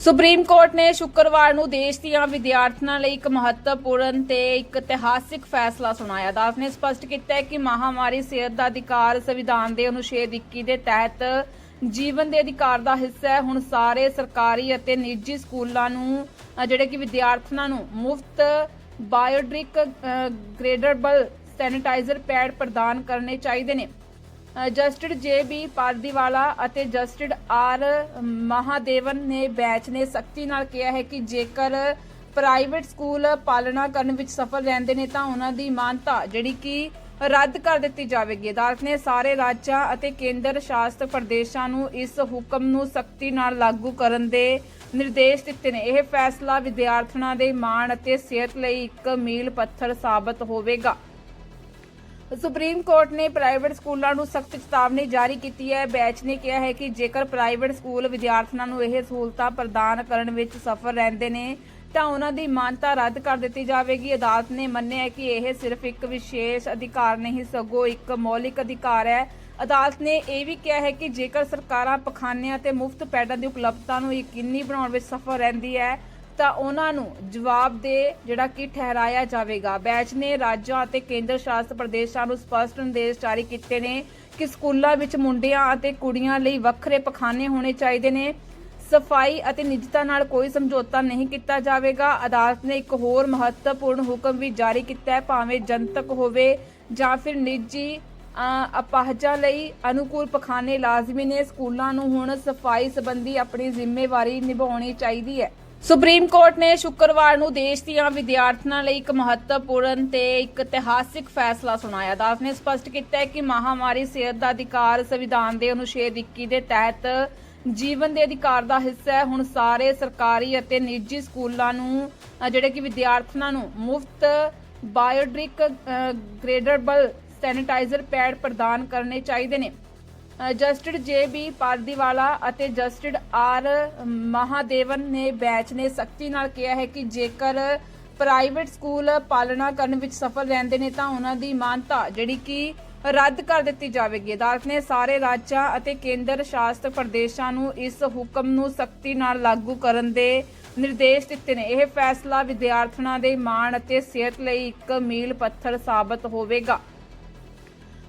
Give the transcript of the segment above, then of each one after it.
Supreme court ਨੇ ਸ਼ੁੱਕਰਵਾਰ ਨੂੰ ਦੇਸ਼ ਦੀਆਂ ਵਿਦਿਆਰਥਣਾਂ ਲਈ ਇੱਕ ਮਹੱਤਵਪੂਰਨ ਤੇ ਇੱਕ ਇਤਿਹਾਸਿਕ ਫੈਸਲਾ ਸੁਣਾਇਆ। ਅਦਾਲਤ ਨੇ ਸਪਸ਼ਟ ਕੀਤਾ ਹੈ ਕਿ ਮਹਾਮਾਰੀ ਸਿਹਤ ਦਾ ਅਧਿਕਾਰ ਸੰਵਿਧਾਨ ਦੇ ਅਨੁਛੇਦ 21 ਦੇ ਤਹਿਤ ਜੀਵਨ ਦੇ ਅਧਿਕਾਰ ਦਾ ਹਿੱਸਾ ਹੈ। ਹੁਣ ਸਾਰੇ ਸਰਕਾਰੀ ਅਤੇ ਨਿੱਜੀ ਸਕੂਲਾਂ ਨੂੰ ਜਿਹੜੇ ਕਿ ਵਿਦਿਆਰਥਣਾਂ ਨੂੰ ਮੁਫਤ ਬਾਇਓਡ੍ਰਿਕ ਗ੍ਰੇਡੇਬਲ ਸੈਨੀਟਾਈਜ਼ਰ ਪੈਡ ਪ੍ਰਦਾਨ ਕਰਨੇ ਚਾਹੀਦੇ ਨੇ। ਜਸਟਿਡ ਜੇ ਬੀ ਪਾਰਦੀਵਾਲਾ ਅਤੇ ਜਸਟਿਡ ਆਰ ਮਹਾਦੇਵਨ ਨੇ ਬੈਚ ਨੇ ਸਖਤੀ ਨਾਲ ਕਿਹਾ ਹੈ ਕਿ ਜੇਕਰ ਪ੍ਰਾਈਵੇਟ ਸਕੂਲ ਪਾਲਣਾ ਕਰਨ ਵਿੱਚ ਸਫਲ ਰਹਿੰਦੇ ਨੇ ਤਾਂ ਉਹਨਾਂ ਦੀ ਮਾਨਤਾ ਜਿਹੜੀ ਕਿ ਰੱਦ ਕਰ ਦਿੱਤੀ ਜਾਵੇਗੀ। ਅਦਾਲਤ ਨੇ ਸਾਰੇ ਰਾਜਾਂ ਅਤੇ ਕੇਂਦਰ ਸ਼ਾਸਿਤ ਪ੍ਰਦੇਸ਼ਾਂ ਨੂੰ ਇਸ ਹੁਕਮ ਨੂੰ ਸਖਤੀ ਨਾਲ ਲਾਗੂ ਕਰਨ ਦੇ ਨਿਰਦੇਸ਼ ਦਿੱਤੇ ਨੇ। ਇਹ ਫੈਸਲਾ ਵਿਦਿਆਰਥਣਾਂ ਦੇ ਮਾਣ ਅਤੇ ਸਿਹਤ ਲਈ ਇੱਕ ਮੀਲ ਪੱਥਰ ਸਾਬਤ ਹੋਵੇਗਾ। ਸੁਪਰੀਮ ਕੋਰਟ ਨੇ ਪ੍ਰਾਈਵੇਟ ਸਕੂਲਾਂ ਨੂੰ ਸਖਤ ਚੇਤਾਵਨੀ ਜਾਰੀ ਕੀਤੀ ਹੈ। ਬੈਚ ਨੇ ਕਿਹਾ ਹੈ ਕਿ ਜੇਕਰ ਪ੍ਰਾਈਵੇਟ ਸਕੂਲ ਵਿਦਿਆਰਥੀਆਂ ਨੂੰ ਇਹ ਸਹੂਲਤਾਂ ਪ੍ਰਦਾਨ ਕਰਨ ਵਿੱਚ ਸਫਲ ਰਹਿੰਦੇ ਨੇ, ਤਾਂ ਉਹਨਾਂ ਦੀ ਮਾਨਤਾ ਰੱਦ ਕਰ ਦਿੱਤੀ ਜਾਵੇਗੀ। ਅਦਾਲਤ ਨੇ ਮੰਨਿਆ ਹੈ ਕਿ ਇਹ ਸਿਰਫ ਇੱਕ ਵਿਸ਼ੇਸ਼ ਅਧਿਕਾਰ ਨਹੀਂ, ਸਗੋਂ ਇੱਕ ਮੌਲਿਕ ਅਧਿਕਾਰ ਹੈ। ਅਦਾਲਤ ਨੇ ਇਹ ਵੀ ਕਿਹਾ ਹੈ ਕਿ ਜੇਕਰ ਸਰਕਾਰਾਂ ਪਖਾਨਿਆਂ ਤੇ ਮੁਫਤ ਪੈਡਾਂ ਦੀ ਉਪਲਬਧਤਾ ਨੂੰ ਯਕੀਨੀ ਬਣਾਉਣ ਵਿੱਚ ਸਫਲ ਰਹਿੰਦੀ ਹੈ ਤਾਂ ਉਹਨਾਂ ਨੂੰ ਜਵਾਬਦੇਹ ਜਿਹੜਾ ਕਿ ਠਹਿਰਾਇਆ ਜਾਵੇਗਾ। ਬੈਚ ਨੇ ਰਾਜਾਂ ਅਤੇ ਕੇਂਦਰ ਸ਼ਾਸਿਤ ਪ੍ਰਦੇਸ਼ਾਂ ਨੂੰ ਸਪਸ਼ਟ ਨਿਰਦੇਸ਼ ਜਾਰੀ ਕੀਤੇ ਨੇ ਕਿ ਸਕੂਲਾਂ ਵਿੱਚ ਮੁੰਡਿਆਂ ਅਤੇ ਕੁੜੀਆਂ ਲਈ ਵੱਖਰੇ ਪਖਾਨੇ ਹੋਣੇ ਚਾਹੀਦੇ ਨੇ। ਸਫ਼ਾਈ ਅਤੇ ਨਿੱਜਤਾ ਨਾਲ ਕੋਈ ਸਮਝੌਤਾ ਨਹੀਂ ਕੀਤਾ ਜਾਵੇਗਾ। ਅਦਾਲਤ ਨੇ ਇੱਕ ਹੋਰ ਮਹੱਤਵਪੂਰਨ ਹੁਕਮ ਵੀ ਜਾਰੀ ਕੀਤਾ ਹੈ, ਭਾਵੇਂ ਜਨਤਕ ਹੋਵੇ ਜਾਂ ਫਿਰ ਨਿੱਜੀ ਅਪਾਹਜਾਂ ਲਈ ਅਨੁਕੂਲ ਪਖਾਨੇ ਲਾਜ਼ਮੀ ਨੇ। ਸਕੂਲਾਂ ਨੂੰ ਹੁਣ ਸਫ਼ਾਈ ਸੰਬੰਧੀ ਆਪਣੀ ਜ਼ਿੰਮੇਵਾਰੀ ਨਿਭਾਉਣੀ ਚਾਹੀਦੀ ਹੈ। ਸੁਪਰੀਮ ਕੋਰਟ ਨੇ ਸ਼ੁੱਕਰਵਾਰ ਨੂੰ ਦੇਸ਼ ਦੀਆਂ ਵਿਦਿਆਰਥਣਾਂ ਲਈ ਇੱਕ ਮਹੱਤਵਪੂਰਨ ਤੇ ਇੱਕ ਇਤਿਹਾਸਿਕ ਫੈਸਲਾ ਸੁਣਾਇਆ। ਅਦਾਲਤ ਨੇ ਸਪਸ਼ਟ ਕੀਤਾ ਹੈ ਕਿ ਮਹਾਮਾਰੀ ਸਿਹਤ ਦਾ ਅਧਿਕਾਰ ਸੰਵਿਧਾਨ ਦੇ ਅਨੁਛੇਦ 21 ਦੇ ਤਹਿਤ ਜੀਵਨ ਦੇ ਅਧਿਕਾਰ ਦਾ ਹਿੱਸਾ ਹੈ। ਹੁਣ ਸਾਰੇ ਸਰਕਾਰੀ ਅਤੇ ਨਿੱਜੀ ਸਕੂਲਾਂ ਨੂੰ ਜਿਹੜੇ ਕਿ ਵਿਦਿਆਰਥਣਾਂ ਨੂੰ ਮੁਫਤ ਬਾਇਓਡ੍ਰਿਕ ਗ੍ਰੇਡੇਬਲ ਸੈਨੀਟਾਈਜ਼ਰ ਪੈਡ ਪ੍ਰਦਾਨ ਕਰਨੇ ਚਾਹੀਦੇ ਨੇ। ਜਸਟਿਡ ਜੇ ਬੀ ਪਾਰਦੀਵਾਲਾ ਅਤੇ ਜਸਟਿਡ ਆਰ ਮਹਾਦੇਵਨ ਨੇ ਬੈਚ ਨੇ ਸਖਤੀ ਨਾਲ ਕਿਹਾ ਹੈ ਕਿ ਜੇਕਰ ਪ੍ਰਾਈਵੇਟ ਸਕੂਲ ਪਾਲਣਾ ਕਰਨ ਵਿੱਚ ਸਫਲ ਰਹਿੰਦੇ ਨੇ ਤਾਂ ਉਹਨਾਂ ਦੀ ਮਾਨਤਾ ਜਿਹੜੀ ਕਿ ਰੱਦ ਕਰ ਦਿੱਤੀ ਜਾਵੇਗੀ। ਅਦਾਲਤ ਨੇ ਸਾਰੇ ਰਾਜਾਂ ਅਤੇ ਕੇਂਦਰ ਸ਼ਾਸਿਤ ਪ੍ਰਦੇਸ਼ਾਂ ਨੂੰ ਇਸ ਹੁਕਮ ਨੂੰ ਸਖਤੀ ਨਾਲ ਲਾਗੂ ਕਰਨ ਦੇ ਨਿਰਦੇਸ਼ ਦਿੱਤੇ ਨੇ। ਇਹ ਫੈਸਲਾ ਵਿਦਿਆਰਥਣਾਂ ਦੇ ਮਾਣ ਅਤੇ ਸਿਹਤ ਲਈ ਇੱਕ ਮੀਲ ਪੱਥਰ ਸਾਬਤ ਹੋਵੇਗਾ।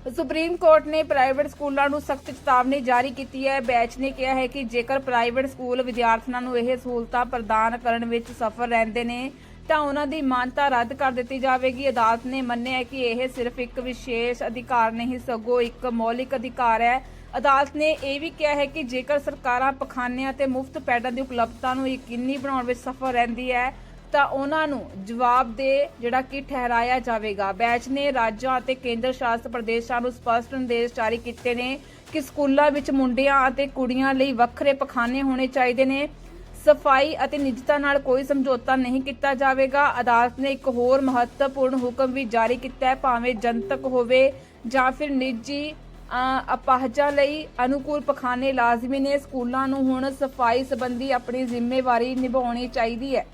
ਸੁਪਰੀਮ ਕੋਰਟ ਨੇ ਪ੍ਰਾਈਵੇਟ ਸਕੂਲਾਂ ਨੂੰ ਸਖਤ ਚੇਤਾਵਨੀ ਜਾਰੀ ਕੀਤੀ ਹੈ। ਬੈਚ ਨੇ ਕਿਹਾ ਹੈ ਕਿ ਜੇਕਰ ਪ੍ਰਾਈਵੇਟ ਸਕੂਲ ਵਿਦਿਆਰਥੀਆਂ ਨੂੰ ਇਹ ਸਹੂਲਤਾਂ ਪ੍ਰਦਾਨ ਕਰਨ ਵਿੱਚ ਸਫਲ ਰਹਿੰਦੇ ਨੇ, ਤਾਂ ਉਹਨਾਂ ਦੀ ਮਾਨਤਾ ਰੱਦ ਕਰ ਦਿੱਤੀ ਜਾਵੇਗੀ। ਅਦਾਲਤ ਨੇ ਮੰਨਿਆ ਹੈ ਕਿ ਇਹ ਸਿਰਫ ਇੱਕ ਵਿਸ਼ੇਸ਼ ਅਧਿਕਾਰ ਨਹੀਂ, ਸਗੋਂ ਇੱਕ ਮੌਲਿਕ ਅਧਿਕਾਰ ਹੈ। ਅਦਾਲਤ ਨੇ ਇਹ ਵੀ ਕਿਹਾ ਹੈ ਕਿ ਜੇਕਰ ਸਰਕਾਰਾਂ ਪਖਾਨਿਆਂ ਤੇ ਮੁਫਤ ਪੈਡਾਂ ਦੀ ਉਪਲਬਧਤਾ ਨੂੰ ਯਕੀਨੀ ਬਣਾਉਣ ਵਿੱਚ ਸਫਲ ਰਹਿੰਦੀ ਹੈ ਤਾਂ ਉਹਨਾਂ ਨੂੰ ਜਵਾਬ ਦੇ ਜਿਹੜਾ ਕਿ ਠਹਿਰਾਇਆ ਜਾਵੇਗਾ। ਬੈਚ ਨੇ ਰਾਜਾਂ ਅਤੇ ਕੇਂਦਰ ਸ਼ਾਸਿਤ ਪ੍ਰਦੇਸ਼ਾਂ ਨੂੰ ਸਪਸ਼ਟ ਨਿਰਦੇਸ਼ ਜਾਰੀ ਕੀਤੇ ਨੇ ਕਿ ਸਕੂਲਾਂ ਵਿੱਚ ਮੁੰਡਿਆਂ ਅਤੇ ਕੁੜੀਆਂ ਲਈ ਵੱਖਰੇ ਪਖਾਨੇ ਹੋਣੇ ਚਾਹੀਦੇ ਨੇ। ਸਫ਼ਾਈ ਅਤੇ ਨਿੱਜਤਾ ਨਾਲ ਕੋਈ ਸਮਝੌਤਾ ਨਹੀਂ ਕੀਤਾ ਜਾਵੇਗਾ। ਅਦਾਲਤ ਨੇ ਇੱਕ ਹੋਰ ਮਹੱਤਵਪੂਰਨ ਹੁਕਮ ਵੀ ਜਾਰੀ ਕੀਤਾ ਹੈ, ਭਾਵੇਂ ਜਨਤਕ ਹੋਵੇ ਜਾਂ ਫਿਰ ਨਿੱਜੀ ਅਪਾਹਜਾਂ ਲਈ ਅਨੁਕੂਲ ਪਖਾਨੇ ਲਾਜ਼ਮੀ ਨੇ। ਸਕੂਲਾਂ ਨੂੰ ਹੁਣ ਸਫ਼ਾਈ ਸੰਬੰਧੀ ਆਪਣੀ ਜ਼ਿੰਮੇਵਾਰੀ ਨਿਭਾਉਣੀ ਚਾਹੀਦੀ ਹੈ।